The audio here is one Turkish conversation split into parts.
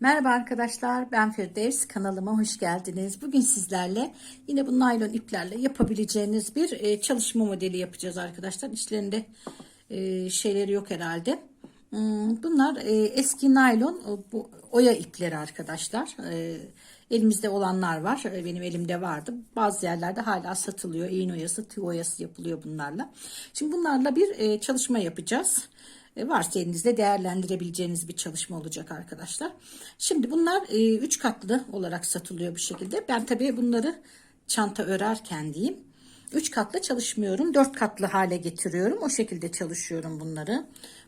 Merhaba arkadaşlar ben Firdevs kanalıma hoş geldiniz. Bugün sizlerle yine bu naylon iplerle yapabileceğiniz bir e, çalışma modeli yapacağız arkadaşlar. İçlerinde e, şeyleri yok herhalde. Hmm, Bunlar e, eski naylon bu oya ipleri arkadaşlar. Elimizde olanlar var. Benim elimde vardı. Bazı yerlerde hala satılıyor. İğne oyası, tığ oyası yapılıyor bunlarla. Şimdi bunlarla bir çalışma yapacağız. E, varsa elinizde değerlendirebileceğiniz bir çalışma olacak arkadaşlar. Şimdi bunlar 3 katlı olarak satılıyor bu şekilde. Ben tabii bunları çanta örerken diyeyim. 3 katlı çalışmıyorum. 4 katlı hale getiriyorum. O şekilde çalışıyorum bunları.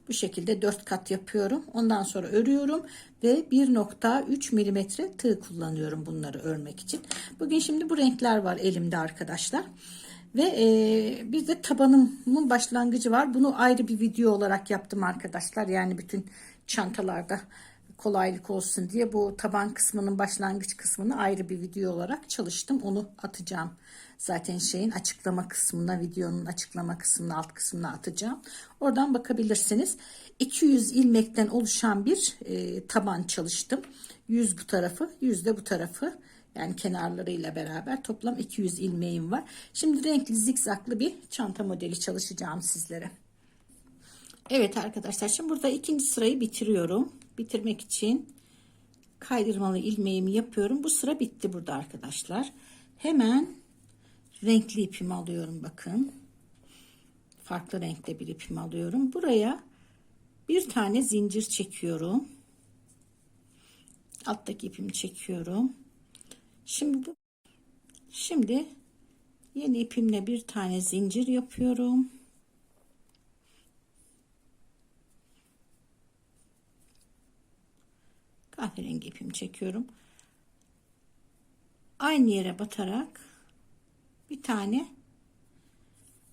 Bu şekilde 4 kat yapıyorum. Ondan sonra örüyorum ve 1.3 milimetre tığ kullanıyorum bunları örmek için. Bugün şimdi bu renkler var elimde arkadaşlar. Ve e, bir de tabanımın başlangıcı var. Bunu ayrı bir video olarak yaptım arkadaşlar. Yani bütün çantalarda kolaylık olsun diye bu taban kısmının başlangıç kısmını ayrı bir video olarak çalıştım. Onu atacağım. Zaten şeyin açıklama kısmına, videonun açıklama kısmına, alt kısmına atacağım. Oradan bakabilirsiniz. 200 ilmekten oluşan bir e, taban çalıştım. 100 bu tarafı, 100 de bu tarafı. Yani kenarlarıyla beraber toplam 200 ilmeğim var. Şimdi renkli zikzaklı bir çanta modeli çalışacağım sizlere. Evet arkadaşlar şimdi burada ikinci sırayı bitiriyorum. Bitirmek için kaydırmalı ilmeğimi yapıyorum. Bu sıra bitti burada arkadaşlar. Hemen renkli ipimi alıyorum bakın. Farklı renkte bir ipimi alıyorum. Buraya bir tane zincir çekiyorum. Alttaki ipimi çekiyorum. Şimdi şimdi yeni ipimle bir tane zincir yapıyorum. Kahverengi ipimi çekiyorum. Aynı yere batarak bir tane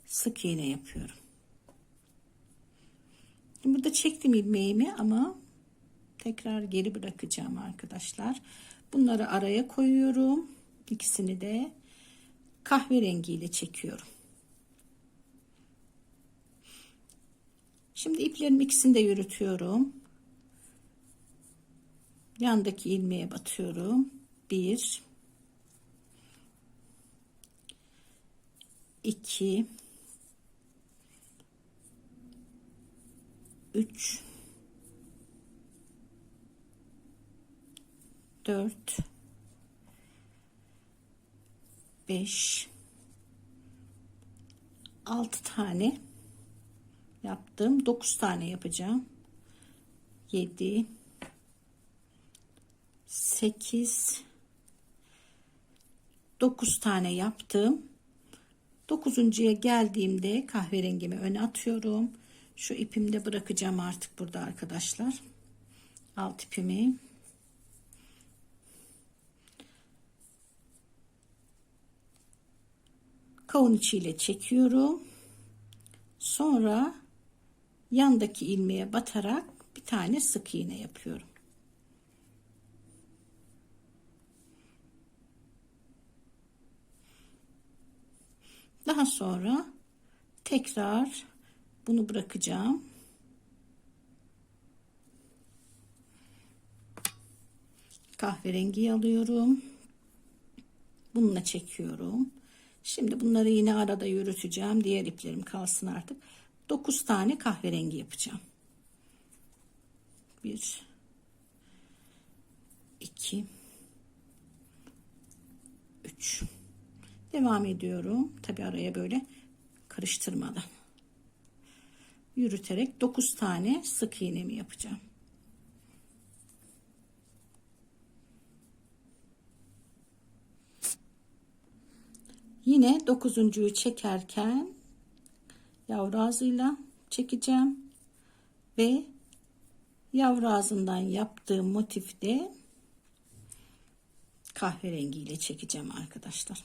sık iğne yapıyorum. Burada çektim ilmeğimi ama tekrar geri bırakacağım arkadaşlar. Bunları araya koyuyorum. İkisini de kahverengi ile çekiyorum. Şimdi iplerim ikisini de yürütüyorum. Yandaki ilmeğe batıyorum. Bir, iki, üç, dört, beş, altı tane yaptım. Dokuz tane yapacağım. Yedi, 8 9 tane yaptım. 9.ya geldiğimde kahverengimi öne atıyorum. Şu ipimde bırakacağım artık burada arkadaşlar. Alt ipimi. Kavun içiyle çekiyorum. Sonra yandaki ilmeğe batarak bir tane sık iğne yapıyorum. Daha sonra tekrar bunu bırakacağım. Kahverengi alıyorum. Bununla çekiyorum. Şimdi bunları yine arada yürüteceğim. Diğer iplerim kalsın artık. 9 tane kahverengi yapacağım. 1 2 3 Devam ediyorum. Tabi araya böyle karıştırmadan. Yürüterek 9 tane sık iğnemi yapacağım. Yine dokuzuncuyu çekerken yavru ağzıyla çekeceğim ve yavru ağzından yaptığım motifte kahverengi ile çekeceğim arkadaşlar.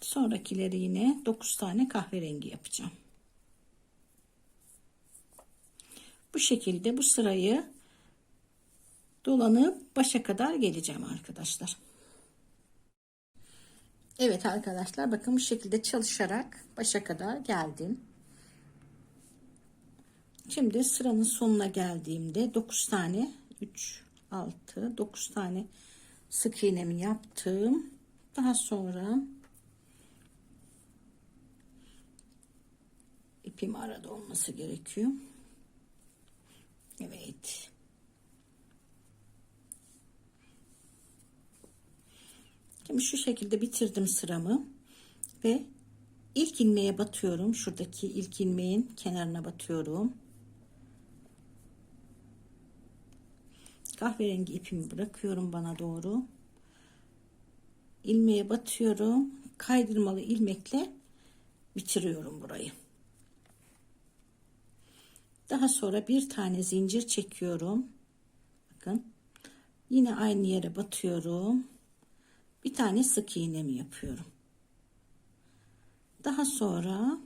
Sonrakileri yine 9 tane kahverengi yapacağım. Bu şekilde bu sırayı dolanıp başa kadar geleceğim arkadaşlar. Evet arkadaşlar bakın bu şekilde çalışarak başa kadar geldim. Şimdi sıranın sonuna geldiğimde 9 tane 3 6 9 tane sık iğnemi yaptım. Daha sonra ipim arada olması gerekiyor. Evet. Şimdi şu şekilde bitirdim sıramı ve ilk ilmeğe batıyorum. Şuradaki ilk ilmeğin kenarına batıyorum. Kahverengi ipimi bırakıyorum bana doğru. ilmeğe batıyorum. Kaydırmalı ilmekle bitiriyorum burayı. Daha sonra bir tane zincir çekiyorum. Bakın. Yine aynı yere batıyorum. Bir tane sık iğnemi yapıyorum. Daha sonra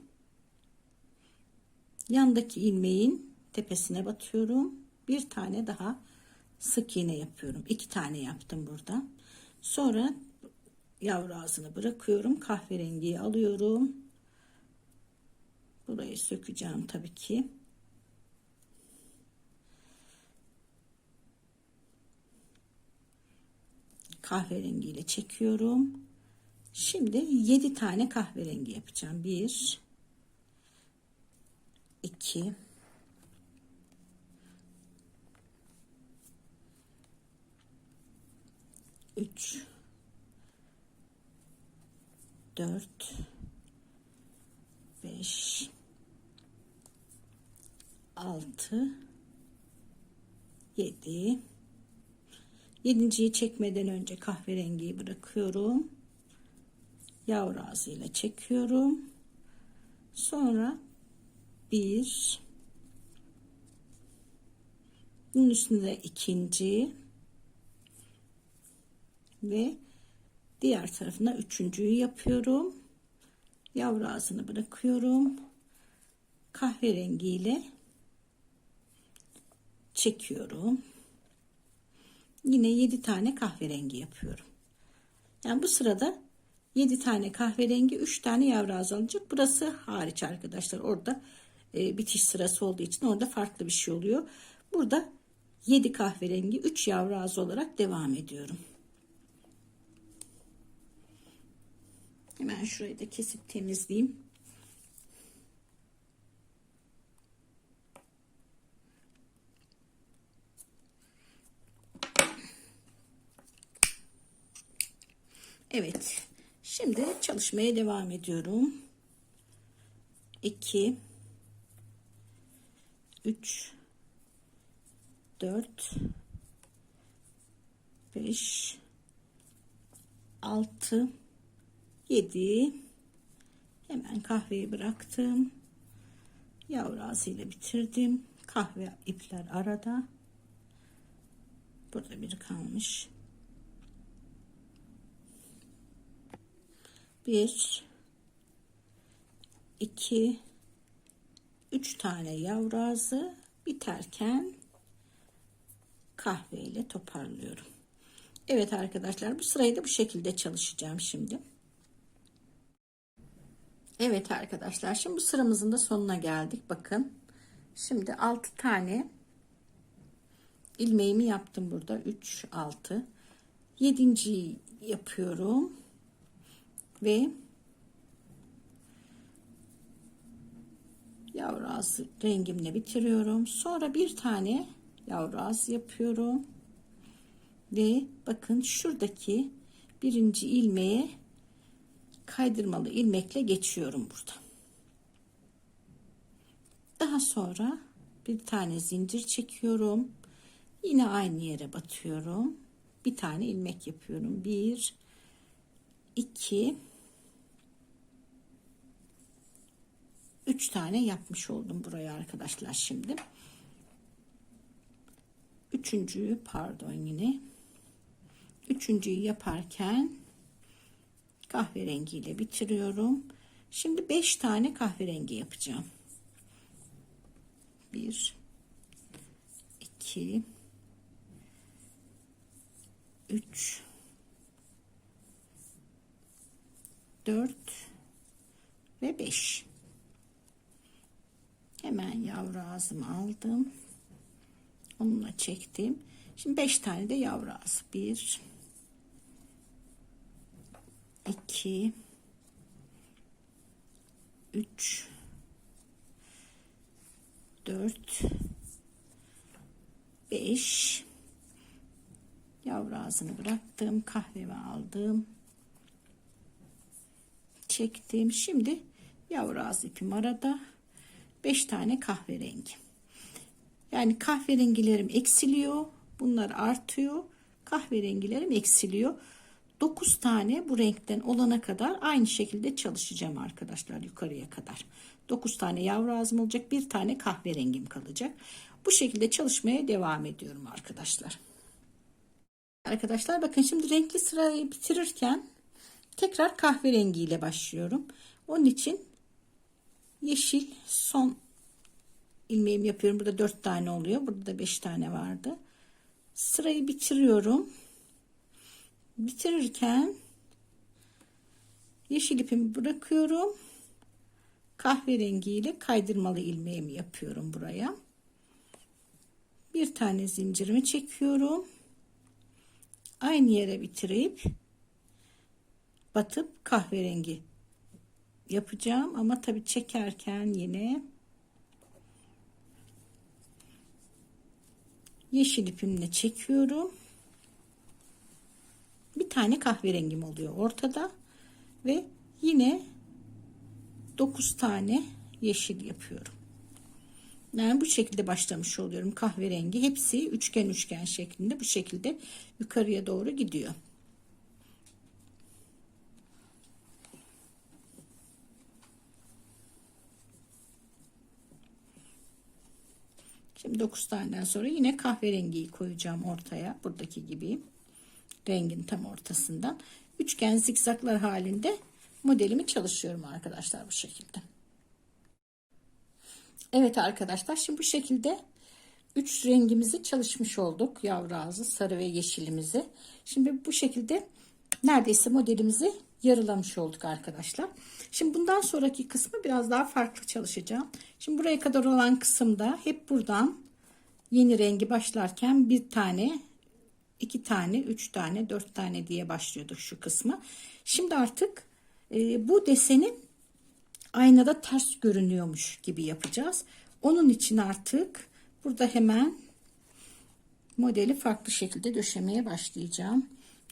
yandaki ilmeğin tepesine batıyorum. Bir tane daha sık iğne yapıyorum. İki tane yaptım burada. Sonra yavru ağzını bırakıyorum. Kahverengiyi alıyorum. Burayı sökeceğim tabii ki. Kahverengi ile çekiyorum. Şimdi 7 tane kahverengi yapacağım. 1 2 3 4 5 6 7 Yedinciyi çekmeden önce kahverengiyi bırakıyorum. Yavru ağzıyla çekiyorum. Sonra bir bunun üstünde ikinci ve diğer tarafına üçüncüyü yapıyorum. Yavru ağzını bırakıyorum. Kahverengiyle çekiyorum yine 7 tane kahverengi yapıyorum. Yani bu sırada 7 tane kahverengi 3 tane yavru ağzı alacak. Burası hariç arkadaşlar. Orada e, bitiş sırası olduğu için orada farklı bir şey oluyor. Burada 7 kahverengi 3 yavru ağzı olarak devam ediyorum. Hemen şurayı da kesip temizleyeyim. Evet. Şimdi çalışmaya devam ediyorum. 2 3 4 5 6 7 hemen kahveyi bıraktım. Yavru ağzıyla bitirdim. Kahve ipler arada. Burada biri kalmış. Bir iki üç tane yavru ağzı biterken kahve ile toparlıyorum. Evet arkadaşlar bu sırayı da bu şekilde çalışacağım şimdi. Evet arkadaşlar şimdi bu sıramızın da sonuna geldik. Bakın şimdi 6 tane ilmeğimi yaptım burada 3 6 7. yapıyorum ve yavru ağzı rengimle bitiriyorum. Sonra bir tane yavru ağzı yapıyorum. Ve bakın şuradaki birinci ilmeğe kaydırmalı ilmekle geçiyorum burada. Daha sonra bir tane zincir çekiyorum. Yine aynı yere batıyorum. Bir tane ilmek yapıyorum. Bir, 2 3 tane yapmış oldum buraya arkadaşlar şimdi. Üçüncüyü pardon yine. Üçüncüyü yaparken kahverengiyle bitiriyorum. Şimdi 5 tane kahverengi yapacağım. 1 2 3 4 ve 5. Hemen yavru ağzımı aldım. Onunla çektim. Şimdi 5 tane de yavru ağzı. 1 2 3 4 5 yavru ağzını bıraktım kahvemi aldım çektim. Şimdi yavru ağzı ipim arada. 5 tane kahverengi. Yani kahverengilerim eksiliyor bunlar artıyor. Kahverengilerim eksiliyor. 9 tane bu renkten olana kadar aynı şekilde çalışacağım arkadaşlar yukarıya kadar. 9 tane yavru ağzım olacak bir tane kahverengim kalacak. Bu şekilde çalışmaya devam ediyorum arkadaşlar. Arkadaşlar bakın şimdi renkli sırayı bitirirken tekrar kahverengi ile başlıyorum. Onun için yeşil son ilmeğimi yapıyorum. Burada 4 tane oluyor. Burada da 5 tane vardı. Sırayı bitiriyorum. Bitirirken yeşil ipimi bırakıyorum. Kahverengi ile kaydırmalı ilmeğimi yapıyorum buraya. Bir tane zincirimi çekiyorum. Aynı yere bitirip batıp kahverengi yapacağım ama tabi çekerken yine yeşil ipimle çekiyorum bir tane kahverengim oluyor ortada ve yine 9 tane yeşil yapıyorum. Yani bu şekilde başlamış oluyorum kahverengi. Hepsi üçgen üçgen şeklinde bu şekilde yukarıya doğru gidiyor. Şimdi 9 taneden sonra yine kahverengiyi koyacağım ortaya. Buradaki gibi rengin tam ortasından üçgen zikzaklar halinde modelimi çalışıyorum arkadaşlar bu şekilde. Evet arkadaşlar şimdi bu şekilde üç rengimizi çalışmış olduk. Yavru ağzı, sarı ve yeşilimizi. Şimdi bu şekilde neredeyse modelimizi yarılamış olduk arkadaşlar. Şimdi bundan sonraki kısmı biraz daha farklı çalışacağım. Şimdi buraya kadar olan kısımda hep buradan yeni rengi başlarken bir tane iki tane, üç tane, dört tane diye başlıyorduk şu kısmı. Şimdi artık e, bu desenin aynada ters görünüyormuş gibi yapacağız. Onun için artık burada hemen modeli farklı şekilde döşemeye başlayacağım.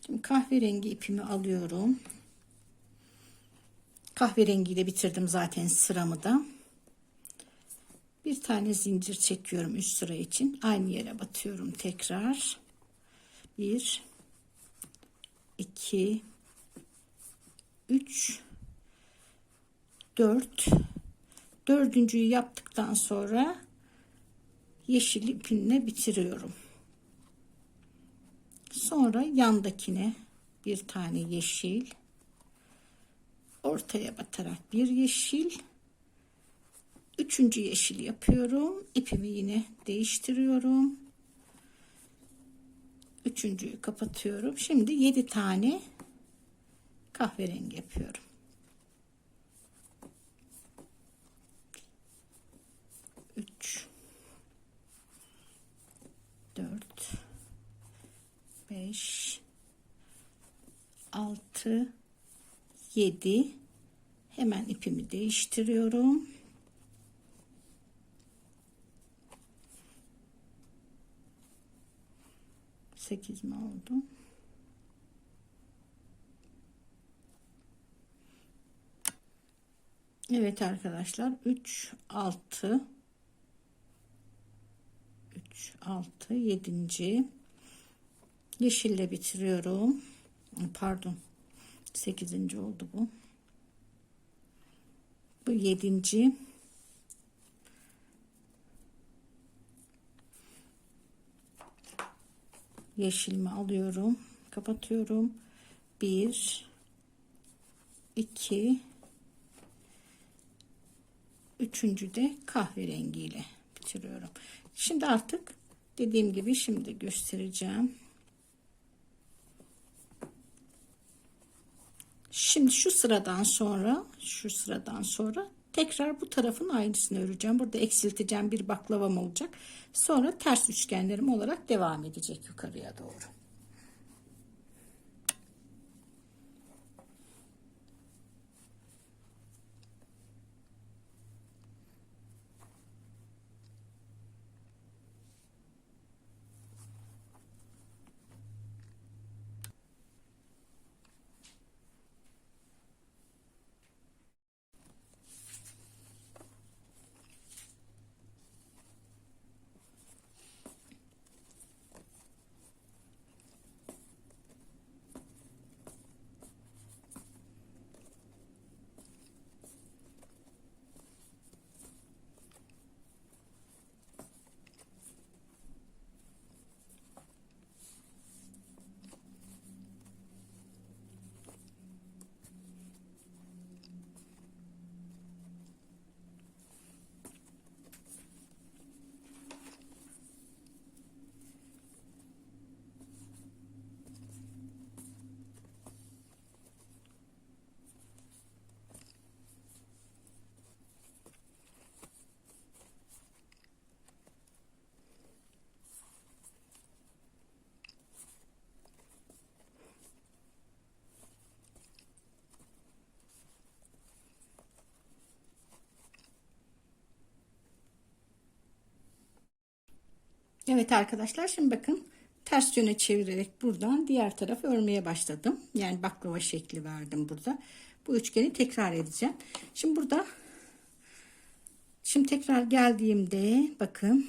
Şimdi kahverengi ipimi alıyorum. Kahverengiyle bitirdim zaten sıramı da. Bir tane zincir çekiyorum üst sıra için. Aynı yere batıyorum tekrar. 1 2 3 4 dördüncüyü yaptıktan sonra yeşil ipinle bitiriyorum. Sonra yandakine bir tane yeşil ortaya batarak bir yeşil üçüncü yeşil yapıyorum. İpimi yine değiştiriyorum. Üçüncüyü kapatıyorum. Şimdi yedi tane kahverengi yapıyorum. Üç, dört, beş, altı, yedi. Hemen ipimi değiştiriyorum. 8 mi oldu? Evet arkadaşlar 3 6 3 6 7. yeşille bitiriyorum. Pardon. 8. oldu bu. Bu 7 yeşilimi alıyorum kapatıyorum 1 2 üçüncü de kahverengiyle bitiriyorum şimdi artık dediğim gibi şimdi göstereceğim şimdi şu sıradan sonra şu sıradan sonra Tekrar bu tarafın aynısını öreceğim. Burada eksilteceğim bir baklavam olacak. Sonra ters üçgenlerim olarak devam edecek yukarıya doğru. Evet arkadaşlar şimdi bakın ters yöne çevirerek buradan diğer tarafı örmeye başladım. Yani baklava şekli verdim burada. Bu üçgeni tekrar edeceğim. Şimdi burada şimdi tekrar geldiğimde bakın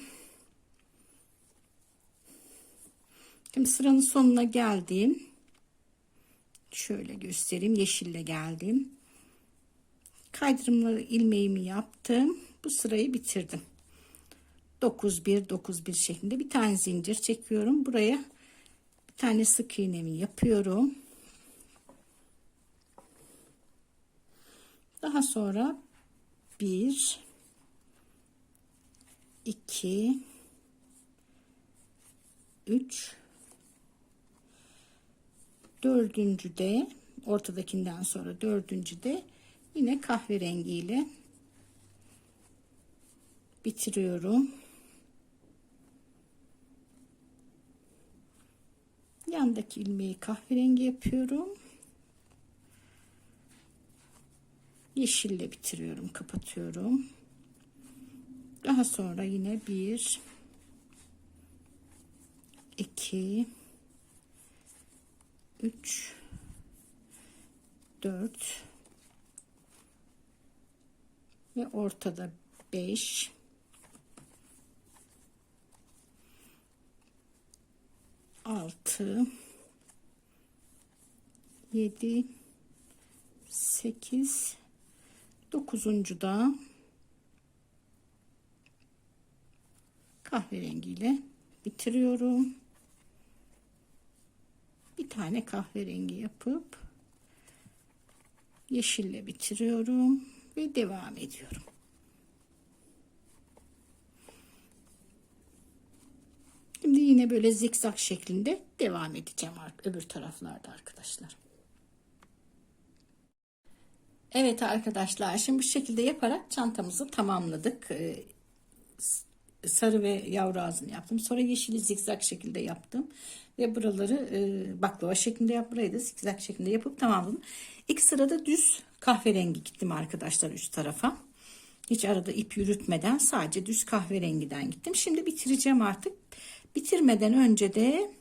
şimdi sıranın sonuna geldim. Şöyle göstereyim. Yeşille geldim. Kaydırımları ilmeğimi yaptım. Bu sırayı bitirdim. 9 1 9 1 şeklinde bir tane zincir çekiyorum. Buraya bir tane sık iğnemi yapıyorum. Daha sonra 1 2 3 dördüncü de ortadakinden sonra dördüncü de yine kahverengi ile bitiriyorum. Yandaki ilmeği kahverengi yapıyorum. Yeşille bitiriyorum, kapatıyorum. Daha sonra yine bir, iki, üç, dört ve ortada beş, 6 7 8 9. da kahverengiyle bitiriyorum. Bir tane kahverengi yapıp yeşille bitiriyorum ve devam ediyorum. Şimdi yine böyle zikzak şeklinde devam edeceğim öbür taraflarda arkadaşlar. Evet arkadaşlar şimdi bu şekilde yaparak çantamızı tamamladık. Ee, sarı ve yavru ağzını yaptım. Sonra yeşili zikzak şekilde yaptım. Ve buraları e, baklava şeklinde yap. Burayı da zikzak şeklinde yapıp tamamladım. İlk sırada düz kahverengi gittim arkadaşlar üst tarafa. Hiç arada ip yürütmeden sadece düz kahverengiden gittim. Şimdi bitireceğim artık. Bitirmeden önce de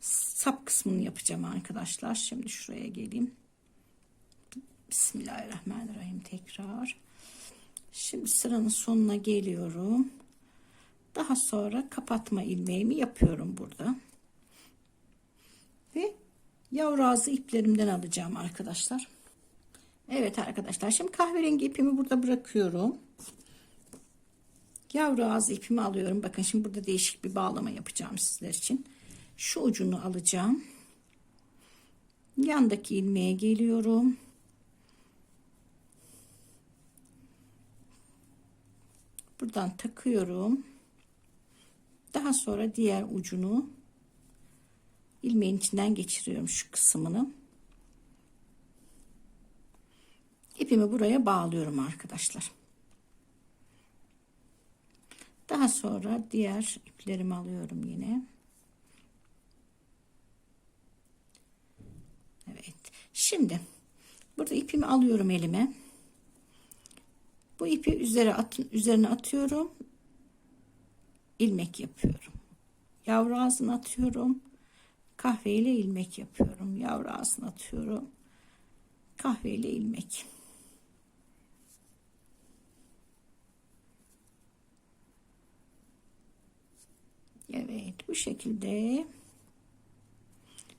sap kısmını yapacağım arkadaşlar. Şimdi şuraya geleyim. Bismillahirrahmanirrahim tekrar. Şimdi sıranın sonuna geliyorum. Daha sonra kapatma ilmeğimi yapıyorum burada. Ve yavru ağzı iplerimden alacağım arkadaşlar. Evet arkadaşlar şimdi kahverengi ipimi burada bırakıyorum. Yavru ağzı ipimi alıyorum. Bakın şimdi burada değişik bir bağlama yapacağım sizler için. Şu ucunu alacağım. Yandaki ilmeğe geliyorum. Buradan takıyorum. Daha sonra diğer ucunu ilmeğin içinden geçiriyorum şu kısmını. ipimi buraya bağlıyorum arkadaşlar. Daha sonra diğer iplerimi alıyorum yine. Evet. Şimdi burada ipimi alıyorum elime. Bu ipi üzerine, at, üzerine atıyorum. ilmek yapıyorum. Yavru ağzına atıyorum. Kahveyle ilmek yapıyorum. Yavru ağzına atıyorum. Kahveyle ilmek. Evet bu şekilde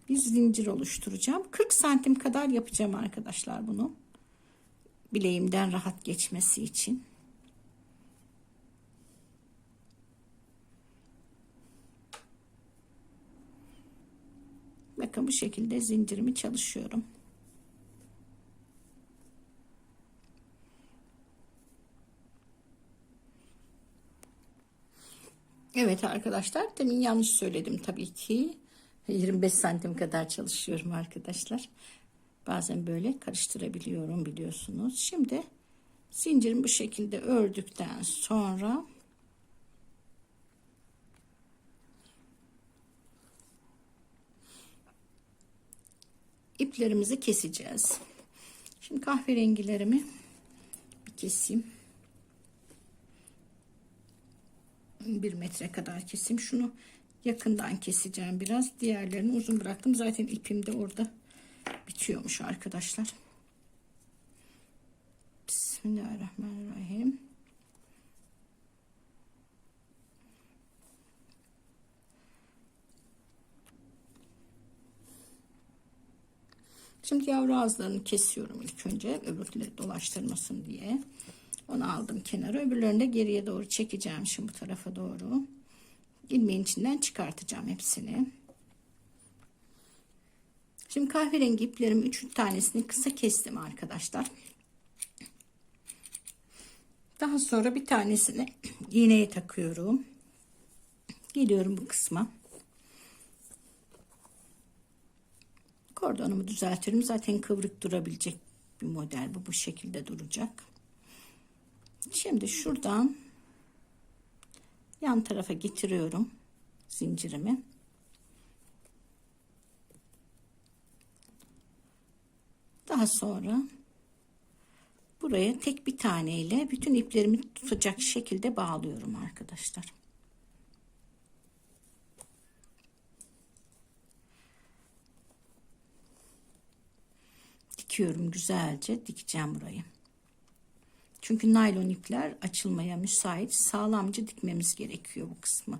bir zincir oluşturacağım. 40 santim kadar yapacağım arkadaşlar bunu. Bileğimden rahat geçmesi için. Bakın bu şekilde zincirimi çalışıyorum. Evet arkadaşlar demin yanlış söyledim tabii ki. 25 santim kadar çalışıyorum arkadaşlar. Bazen böyle karıştırabiliyorum biliyorsunuz. Şimdi zincirimi bu şekilde ördükten sonra iplerimizi keseceğiz. Şimdi kahverengilerimi bir keseyim. Bir metre kadar keseyim. Şunu yakından keseceğim biraz. Diğerlerini uzun bıraktım. Zaten ipim de orada bitiyormuş arkadaşlar. Bismillahirrahmanirrahim. Şimdi yavru ağızlarını kesiyorum ilk önce öbürleri dolaştırmasın diye. Onu aldım kenara. Öbürlerini de geriye doğru çekeceğim şimdi bu tarafa doğru. İlmeğin içinden çıkartacağım hepsini. Şimdi kahverengi iplerim üç tanesini kısa kestim arkadaşlar. Daha sonra bir tanesini iğneye takıyorum. Geliyorum bu kısma. Kordonumu düzeltirim. Zaten kıvrık durabilecek bir model bu. Bu şekilde duracak. Şimdi şuradan yan tarafa getiriyorum zincirimi. Daha sonra buraya tek bir tane ile bütün iplerimi tutacak şekilde bağlıyorum arkadaşlar. Dikiyorum güzelce dikeceğim burayı. Çünkü naylon ipler açılmaya müsait. Sağlamca dikmemiz gerekiyor bu kısmı.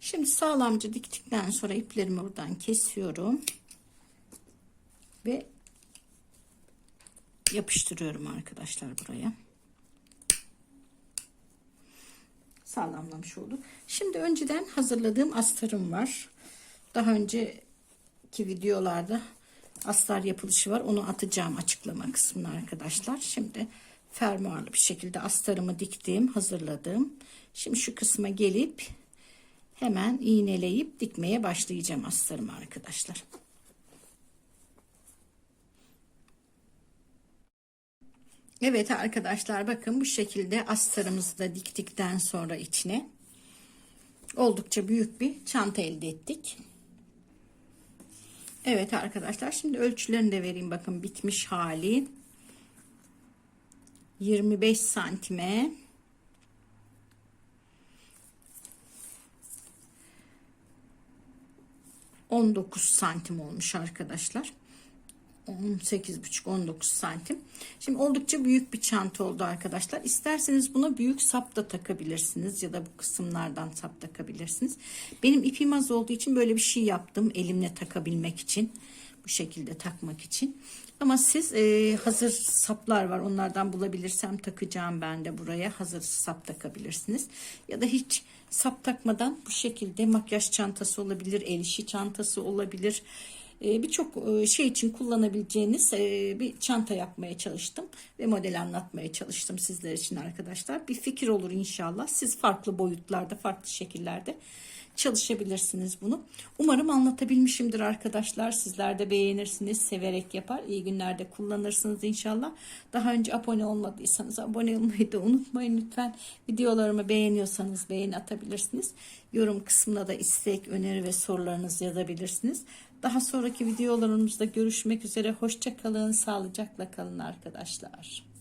Şimdi sağlamca diktikten sonra iplerimi buradan kesiyorum. Ve yapıştırıyorum arkadaşlar buraya. Sağlamlamış oldu. Şimdi önceden hazırladığım astarım var. Daha önceki videolarda astar yapılışı var. Onu atacağım açıklama kısmına arkadaşlar. Şimdi fermuarlı bir şekilde astarımı diktim, hazırladım. Şimdi şu kısma gelip hemen iğneleyip dikmeye başlayacağım astarımı arkadaşlar. Evet arkadaşlar bakın bu şekilde astarımızı da diktikten sonra içine oldukça büyük bir çanta elde ettik. Evet arkadaşlar şimdi ölçülerini de vereyim bakın bitmiş hali 25 santime 19 santim olmuş arkadaşlar. 18,5-19 santim. Şimdi oldukça büyük bir çanta oldu arkadaşlar. İsterseniz buna büyük sap da takabilirsiniz ya da bu kısımlardan sap takabilirsiniz. Benim ipim az olduğu için böyle bir şey yaptım elimle takabilmek için. Bu şekilde takmak için. Ama siz e, hazır saplar var onlardan bulabilirsem takacağım ben de buraya hazır sap takabilirsiniz. Ya da hiç sap takmadan bu şekilde makyaj çantası olabilir, el işi çantası olabilir birçok e, şey için kullanabileceğiniz e, bir çanta yapmaya çalıştım ve model anlatmaya çalıştım sizler için arkadaşlar. Bir fikir olur inşallah. Siz farklı boyutlarda, farklı şekillerde çalışabilirsiniz bunu. Umarım anlatabilmişimdir arkadaşlar. Sizler de beğenirsiniz, severek yapar. İyi günlerde kullanırsınız inşallah. Daha önce abone olmadıysanız abone olmayı da unutmayın lütfen. Videolarımı beğeniyorsanız beğeni atabilirsiniz. Yorum kısmına da istek, öneri ve sorularınızı yazabilirsiniz. Daha sonraki videolarımızda görüşmek üzere. Hoşça kalın, sağlıcakla kalın arkadaşlar.